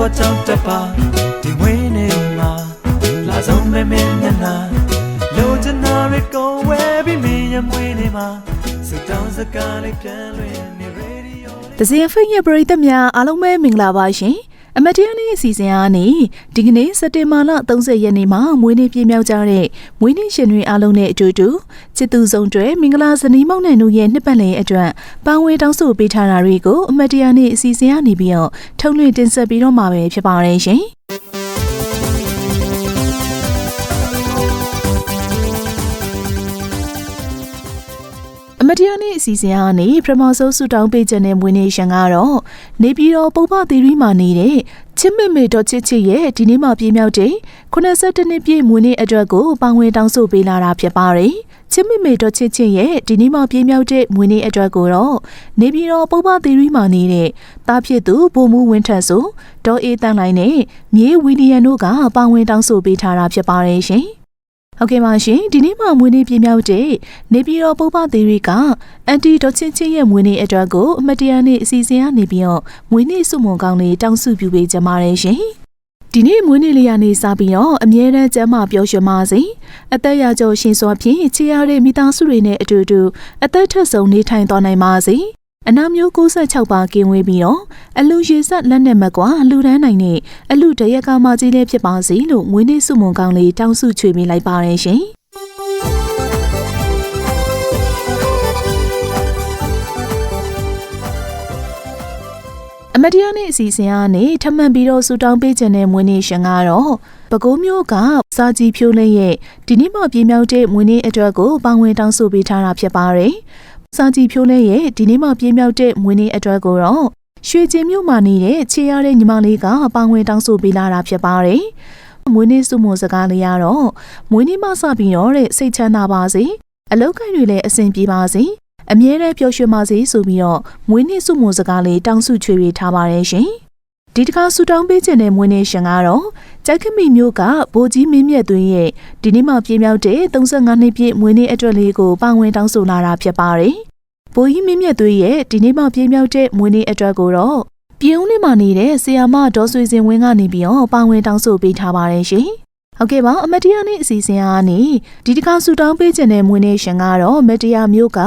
တော့ကြောက်တပါဒီမွေးနေမှာလာဆုံးမဲမဲညနာလိုချင်တာတွေကိုဝဲပြီးမင်းရမွေးနေမှာစတောင်းစကားလေးပြန်လွင်နေရေဒီယိုလေးတစင်ဖိတ်ရဲ့ပရိသတ်များအားလုံးပဲမင်္ဂလာပါရှင် အမတ်တရားနေ့အစီအစဉ်အားနေဒီကနေ့စက်တင်ဘာလ30ရက်နေ့မှာမွေးနေ့ပြည့်မြောက်ကြတဲ့မွေးနေ့ရှင်တွေအားလုံးနဲ့အတူတူချစ်သူဆုံးတွေမင်္ဂလာဇနီးမောင်နှံတို့ရဲ့နှစ်ပတ်လည်အတွက်ပန်းဝဲတောင်းဆိုပေးထားတာတွေကိုအမတ်တရားနေ့အစီအစဉ်အားနေပြီးတော့ထုတ်လွှင့်တင်ဆက်ပြီးတော့မှာပဲဖြစ်ပါတယ်ရှင် မတရားနေ့အစီအစဉ်အားနေပထမဆုံးဆူတောင်းပေးခြင်းနဲ့မွေးနေ့ရှင်ကတော့နေပြည်တော်ပုပ္ပသီရိမှာနေတဲ့ချစ်မေမေတော်ချစ်ချစ်ရဲ့ဒီနေ့မှပြည့်မြောက်တဲ့82နှစ်ပြည့်မွေးနေ့အတွက်ကိုပန်းဝင်တောင်းဆိုပေးလာတာဖြစ်ပါတယ်ချစ်မေမေတော်ချစ်ချစ်ရဲ့ဒီနေ့မှပြည့်မြောက်တဲ့မွေးနေ့အတွက်ကိုတော့နေပြည်တော်ပုပ္ပသီရိမှာနေတဲ့တားဖြစ်သူဗိုလ်မှူးဝင်းထက်ဆိုဒေါ်အေးတန်းလိုက်နဲ့မြေဝီလီယံတို့ကပန်းဝင်တောင်းဆိုပေးထားတာဖြစ်ပါတယ်ရှင် ဟုတ်ကဲ့ပါရှင်ဒီနေ့မှမွေးနေ့ပြည့်မြောက်တဲ့နေပြည်တော်ပုပ္ပသီရိကအန်တီဒေါ်ချင်းချင်းရဲ့မွေးနေ့အတွက်ကိုအမတ်တရားနေ့အစီအစဉ်ကနေပြီးတော့မွေးနေ့စုမုံကောင်းလေးတောင်းစုပြုပေးကြပါတယ်ရှင်ဒီနေ့မွေးနေ့လေးရနေစပြီးတော့အမြဲတမ်းကျမ်းမာပျော်ရွှင်ပါစေအသက်ရကျော်ရှင်စွာဖြင့်ချေရတဲ့မိသားစုတွေနဲ့အတူတူအသက်ထက်ဆုံးနေထိုင်သွားနိုင်ပါစေ အနာမျိုး66ပါကင်းဝေးပြီးတော့အလူရေဆက်လက်နဲ့မကွာအလူတန်းနိုင်နဲ့အလူတရက်ကမကြီးလေးဖြစ်ပါစေလို့မွေးနေ့စုမုံကောင်းလေးတောင်းစုချွေပေးလိုက်ပါတယ်ရှင်အမတရားနေ့အစီအစဉ်ကနေထပ်မံပြီးတော့ဆူတောင်းပေးခြင်းတဲ့မွေးနေ့ရှင်ကတော့ပဲခူးမျိုးကစာကြည့်ဖြိုးလေးရဲ့ဒီနေ့မှပြင်းမြောက်တဲ့မွေးနေ့အတွက်ကိုပန်းဝင်တောင်းဆိုပေးထားတာဖြစ်ပါတယ်။ စာကြည့်ဖြိုးလေးရဲ့ဒီနေ့မှပြင်းမြောက်တဲ့မွေးနေ့အတွက်ကိုတော့ရွှေကျင်မြို့မှာနေတဲ့ခြေရတဲ့ညီမလေးကပန်းဝင်တောင်းဆိုပေးလာတာဖြစ်ပါတယ်။မွေးနေ့စုမုံစကားလေးကတော့မွေးနေ့မှစပြီးတော့တဲ့စိတ်ချမ်းသာပါစေ။အလောက်ကိုင်းတွေလည်းအဆင်ပြေပါစေ။အမြဲတမ်းပျော်ရွှင်ပါစေဆိုပြီးတော့မွေးနေ့စုမုံစကားလေးတောင်းစုချွေပေးထားပါတယ်ရှင်။ ဒီတခါဆူတောင်းပေးခြင်းတဲ့မွေးနေ့ရှင်ကတော့ကြိုက်ခမီမျိုးကဘိုးကြီးမင်းမြတ်သွင်းရဲ့ဒီနေ့မှပြည့်မြောက်တဲ့35နှစ်ပြည့်မွေးနေ့အတွက်လေးကိုပန်းဝင်တောင်းဆိုလာတာဖြစ်ပါတယ်။ဘိုးကြီးမင်းမြတ်သွင်းရဲ့ဒီနေ့မှပြည့်မြောက်တဲ့မွေးနေ့အတွက်ကိုတော့ပြည်ဦးလေးမှာနေတဲ့ဆီယာမဒေါ်ဆွေစင်ဝင်းကနေပြီးတော့ပန်းဝင်တောင်းဆိုပေးထားပါတယ်ရှင်။ ဟုတ်ကဲ့ပါအမတ်တရားနေ့အစီအစဉ်အားနေဒီတခါဆူတောင်းပေးခြင်းတဲ့မွေးနေ့ရှင်ကတော့မတ်တရားမျိုးက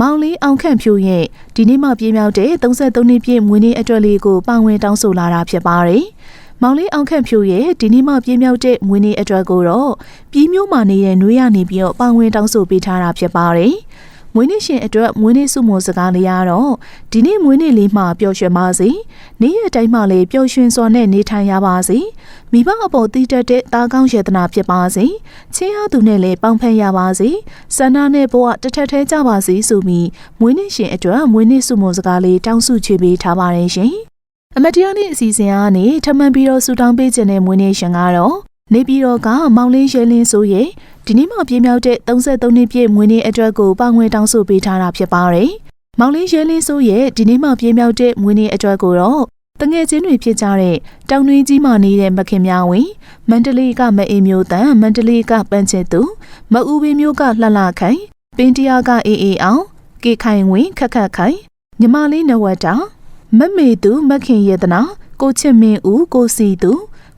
မောင်လေးအောင်ခန့်ဖြိုးရဲ့ဒီနေ့မှပြည့်မြောက်တဲ့33နှစ်ပြည့်မွေးနေ့အတွက်လေးကိုပန်းဝင်တောင်းဆိုလာတာဖြစ်ပါတယ်။မောင်လေးအောင်ခန့်ဖြိုးရဲ့ဒီနေ့မှပြည့်မြောက်တဲ့မွေးနေ့အတွက်ကိုတော့ပြည်မျိုးမှာနေတဲ့နှွေးရနေပြီးတော့ပန်းဝင်တောင်းဆိုပေးထားတာဖြစ်ပါတယ်။မွေးနေ့ရှင်အတွက်မွေးနေ့စုမုံစကားလေးရတော့ဒီနေ့မွေးနေ့လေးမှာပျော်ရွှင်ပါစေ။နေ့ရက်တိုင်းမှာလည်းပျော်ရွှင်စွာနဲ့နေထိုင်ရပါစေ။ မိဘအပေါ်တည်တတ်တဲ့တာကောင်းရတနာဖြစ်ပါစေ။ချင်းရသူနဲ့လည်းပေါင်းဖက်ရပါစေ။ဆန္ဒနဲ့ဘဝတထက်ထဲကြပါစေဆိုပြီးမွေးနေ့ရှင်အတွက်မွေးနေ့စုမုံစကားလေးတောင်းစုချေပေးထားပါတယ်ရှင်။အမတရားနေ့အစီအစဉ်အားနေထမှန်ပြီးတော့ဆူတောင်းပေးခြင်းနဲ့မွေးနေ့ရှင်ကတော့နေပြည်တော်ကမောင်လေးရဲလင်းဆိုရဲ့ဒီနေ့မှပြင်းမြောက်တဲ့33နှစ်ပြည့်မွေးနေ့အတွက်ကိုပငွေတောင်းဆိုပေးထားတာဖြစ်ပါတယ်။မောင်လေးရဲလင်းဆိုရဲ့ဒီနေ့မှပြင်းမြောက်တဲ့မွေးနေ့အတွက်ကိုတော့ တငယ်ချင်းတွေဖြစ်ကြတဲ့တောင်တွင်းကြီးမှနေတဲ့မခင်များဝင်မန္တလေးကမအေးမျိုးတန်မန္တလေးကပန်းချစ်သူမအူပင်မျိုးကလှလှခိုင်ပင်တရားကအေးအေးအောင်ကေခိုင်ဝင်ခက်ခက်ခိုင်ညီမလေးနဝတ္တာမမေသူမခင်ယေတနာကိုချစ်မင်းဦးကိုစီသူ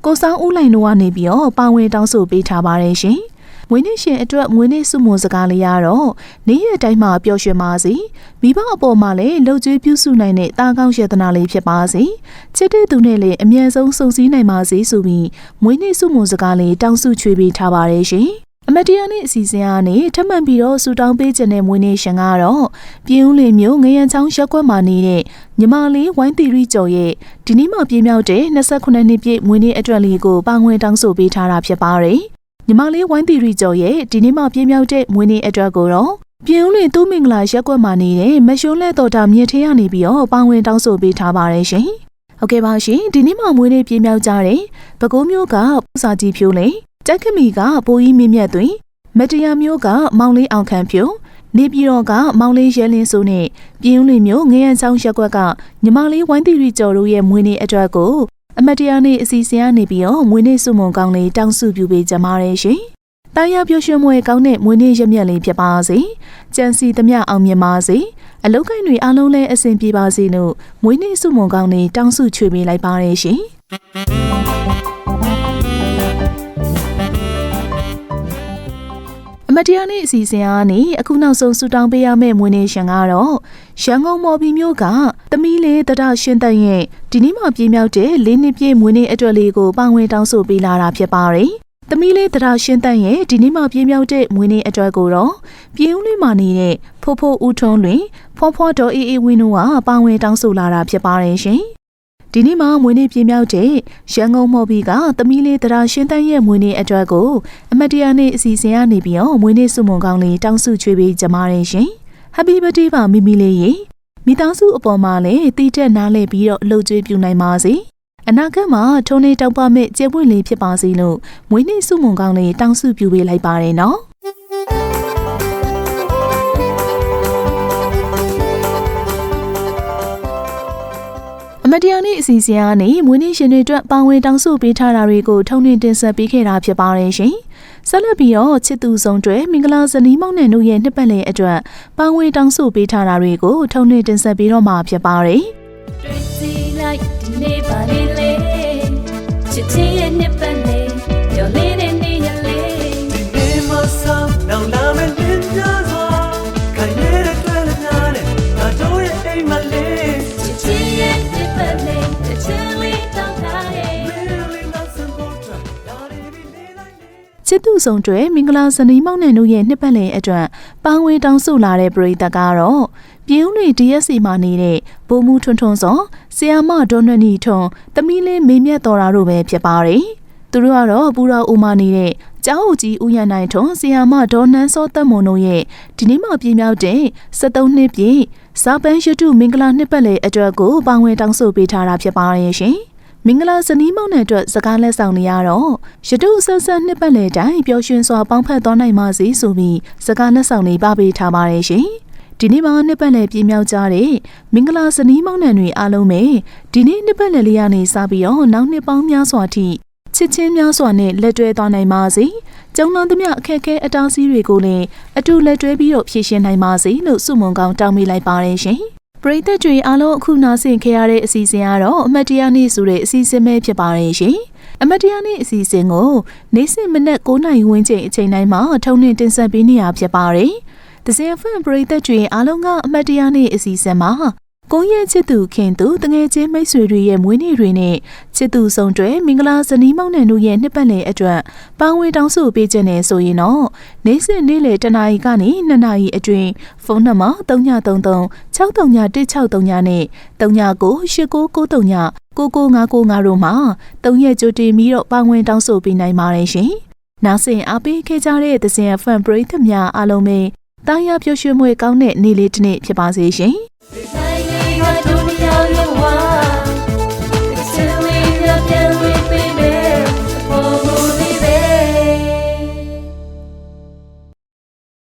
ကိုဆောင်ဦးလိုင်တို့ကနေပြီးတော့ပါဝင်တောင်းဆိုပေးထားပါတယ်ရှင်။ မွေးနေ့ရှင်အတွက်မွေးနေ့စုမွန်စကားလေးရတော့နေ့ရက်တိုင်းမှာပျော်ရွှင်ပါစေ။မိဘအပေါ်မှာလည်းလှုပ်ကြွေးပြုစုနိုင်တဲ့တာကောင်းရတနာလေးဖြစ်ပါစေ။ချစ်တဲ့သူနဲ့လည်းအမြန်ဆုံးစုံစည်းနိုင်ပါစေဆိုပြီးမွေးနေ့စုမွန်စကားလေးတောင်းစုချွေးပေးထားပါတယ်ရှင်။အမတရားနေ့အစီအစဉ်အားနဲ့ထပ်မံပြီးတော့ဆူတောင်းပေးခြင်းတဲ့မွေးနေ့ရှင်ကတော့ပြင်းဦးလင်မျိုးငရန်ချောင်းရက်ကွက်မှာနေတဲ့ညီမလေးဝိုင်းတီရီကျော်ရဲ့ဒီနေ့မှပြင်းမြောက်တဲ့29နှစ်ပြည့်မွေးနေ့အတွက်လေးကိုပငွေတောင်းဆိုပေးထားတာဖြစ်ပါတယ်။ ညီမလေးဝိုင်းတီရီကျော်ရဲ့ဒီနေ့မှပြင်းမြောက်တဲ့မွေးနေ့အတွက်ကိုတော့ပြင်းဦးလင်သူ့မင်္ဂလာရက်ကွက်မှာနေတဲ့မရှုံးလက်တော်တာမြင့်ထေးရနေပြီးတော့ပငွေတောင်းဆိုပေးထားပါတယ်ရှင်။ဟုတ်ကဲ့ပါရှင်ဒီနေ့မှမွေးနေ့ပြင်းမြောက်ကြတဲ့ပဲခူးမျိုးကပူစာကြီးဖြိုးလေကြက်ခမီကဘိုးကြီးမင်းမြတ်သွင်းမတရားမျိုးကမောင်လေးအောင်ခံဖြိုနေပြည်တော်ကမောင်လေးရဲလင်းစိုးနဲ့ပြင်းဦးလင်မျိုးငရန်ချောင်းရက်ကွက်ကညီမလေးဝိုင်းတီရီကျော်တို့ရဲ့မွေးနေ့အတွက်ကို အမတရားနေ့အစီအစဉ်ကနေပြီးတော့မွေးနေ့စုမုံကောင်းလေးတောင်းစုပြုပေးကြပါရရှင်။တာယာပျော်ရွှင်မွေကောင်းတဲ့မွေးနေ့ရက်မြက်လေးဖြစ်ပါစေ။ကြံစီသမျှအောင်မြင်ပါစေ။အလုတ်ကိုင်းတွေအားလုံးလည်းအဆင်ပြေပါစေလို့မွေးနေ့စုမုံကောင်းလေးတောင်းစုချွေပေးလိုက်ပါရရှင်။ မတရားနေ့အစီအစဉ်အားနေအခုနောက်ဆုံးဆူတောင်းပေးရမယ့်မွေးနေ့ရှင်ကတော့ရန်ကုန်မော်ဘီမြို့ကသမီးလေးတရရှင်တန်ရဲ့ဒီနေ့မှပြေးမြောက်တဲ့လေးနှစ်ပြည့်မွေးနေ့အတွက်လေးကိုပါဝင်တောင်းဆိုပေးလာတာဖြစ်ပါတယ်။သမီးလေးတရရှင်တန်ရဲ့ဒီနေ့မှပြေးမြောက်တဲ့မွေးနေ့အတွက်ကိုတော့ပြည်ဦးလေးမှာနေတဲ့ဖိုးဖိုးဦးထွန်းလွင်ဖွားဖွားတော်အေးအေးဝင်းတို့ကပါဝင်တောင်းဆိုလာတာဖြစ်ပါတယ်ရှင်။ ဒီနေ့မှမွေးနေ့ပြင်းမြောက်တဲ့ရန်ကုန်မော်ဘီကသမီးလေးတရာရှင်တန်းရဲ့မွေးနေ့အတွက်ကိုအမတ်တရားနေ့အစီအစဉ်ကနေပြီးတော့မွေးနေ့စုမုံကောင်းလေးတောင်းစုချွေးပေးကြပါတယ်ရှင်။ Happy birthday ပါမိမိလေးရေမိသားစုအပေါ်မှာလည်းတည်တက်နားလဲပြီးတော့လှုပ်ကြွေးပြူနိုင်ပါစေ။အနာဂတ်မှာထုံးနေတောက်ပမဲ့ကျေပွင့်လေးဖြစ်ပါစေလို့မွေးနေ့စုမုံကောင်းလေးတောင်းစုပြူပေးလိုက်ပါတယ်နော်။ မတရားနေ့အစီအစဉ်ကနေမွေးနေ့ရှင်တွေအတွက်ပါဝင်တောင်းဆိုပေးထားတာတွေကိုထုံနှင်းတင်ဆက်ပေးခဲ့တာဖြစ်ပါတယ်ရှင်။ဆက်လက်ပြီးတော့ချစ်သူဆောင်တွေမင်္ဂလာဇနီးမောင်နှံတို့ရဲ့နှစ်ပတ်လည်အတွက်ပါဝင်တောင်းဆိုပေးထားတာတွေကိုထုံနှင်းတင်ဆက်ပေးတော့မှာဖြစ်ပါတယ်။တွေ့စီလိုက်ဒီနေ့ပါလေလေချစ်ချင်း လေးချစ်သူဆောင်တွေမင်္ဂလာဇနီးမောင်နှံတို့ရဲ့နှစ်ပတ်လည်အတွက်ပါဝင်တောင်းဆိုလာတဲ့ပရိသတ်ကတော့ပြင်းဦးတွေ DSC မှာနေတဲ့ဘိုးမှုထွန်းထွန်းစောဆီယာမဒေါ်နနီထွန်းတမီးလေးမေမြတ်တော်တာတို့ပဲဖြစ်ပါတယ်။သူတို့ကတော့ပူရာအိုမာနေတဲ့ကျောင်းအုပ်ကြီးဦးရန်နိုင်ထွန်းဆီယာမဒေါ်နန်းစောတက်မွန်တို့ရဲ့ဒီနေ့မှပြင်းမြောက်တဲ့73နှစ်ပြည့်ဇာပန်ရတုမင်္ဂလာနှစ်ပတ်လည်အတွက်ကိုပါဝင်တောင်းဆိုပေးထားတာဖြစ်ပါတယ်ရှင်။ မင်္ဂလာဇနီးမောင်နှံအတွက်စကားလက်ဆောင်နေရတော့ရတုဆန်းဆန်းနှစ်ပတ်လည်တိုင်းပျော်ရွှင်စွာပေါင်းဖက်သွားနိုင်ပါစေဆိုပြီးစကားလက်ဆောင်နေပပေးထားပါတယ်ရှင်။ဒီနေ့မှာနှစ်ပတ်လည်ပြည့်မြောက်ကြတဲ့မင်္ဂလာဇနီးမောင်နှံတွေအားလုံးပဲဒီနေ့နှစ်ပတ်လည်လေးကနေစပြီးတော့နောက်နှစ်ပေါင်းများစွာထိချစ်ချင်းများစွာနဲ့လက်တွဲသွားနိုင်ပါစေ။ကျုံလန်းသမျှအခက်အခဲအတားအဆီးတွေကိုလည်းအတူလက်တွဲပြီးတော့ဖြည့်ရှင်းနိုင်ပါစေလို့ဆုမွန်ကောင်းတောင်းပေးလိုက်ပါတယ်ရှင်။ ပရိသတ်တွေအားလုံးအခုနာဆင်ခဲ့ရတဲ့အစီအစဉ်ကတော့အမတ်တရားနေ့ဆိုတဲ့အစီအစဉ်ပဲဖြစ်ပါတယ်ရှင်။အမတ်တရားနေ့အစီအစဉ်ကိုနေ့စဉ်မနက်9:00နာရီဝန်းကျင်အချိန်တိုင်းမှာထုံနှင့်တင်ဆက်ပေးနေရဖြစ်ပါတယ်။ဒဇင်ဖန်ပရိသတ်တွေအားလုံးကအမတ်တရားနေ့အစီအစဉ်မှာ ကိုယ့်ရဲ့ချစ်သူခင်သူတငယ်ချင်းမိတ်ဆွေတွေရဲ့မွေးနေ့တွေနဲ့ချစ်သူဆောင်တွေမင်္ဂလာဇနီးမောင်နှံတို့ရဲ့နှစ်ပတ်လည်အတွက်ပါဝင်တောင်းဆိုပေးခြင်းနဲ့ဆိုရင်တော့နေ့စဉ်နေ့လယ်တနာရီကနေ2နာရီအတွင်းဖုန်းနံပါတ်3933 631639နဲ့39989939 9959တို့မှာ3ရက်ကြိုတင်ပြီးတော့ပါဝင်တောင်းဆိုပေးနိုင်ပါတယ်ရှင်။နောက်ဆက်အားပေးခဲ့ကြတဲ့သစဉ်ဖန်ပရိသတ်များအားလုံးပဲတာယာပျော်ရွှင်မွေကောင်းတဲ့နေ့လေးတစ်နေ့ဖြစ်ပါစေရှင်။လာ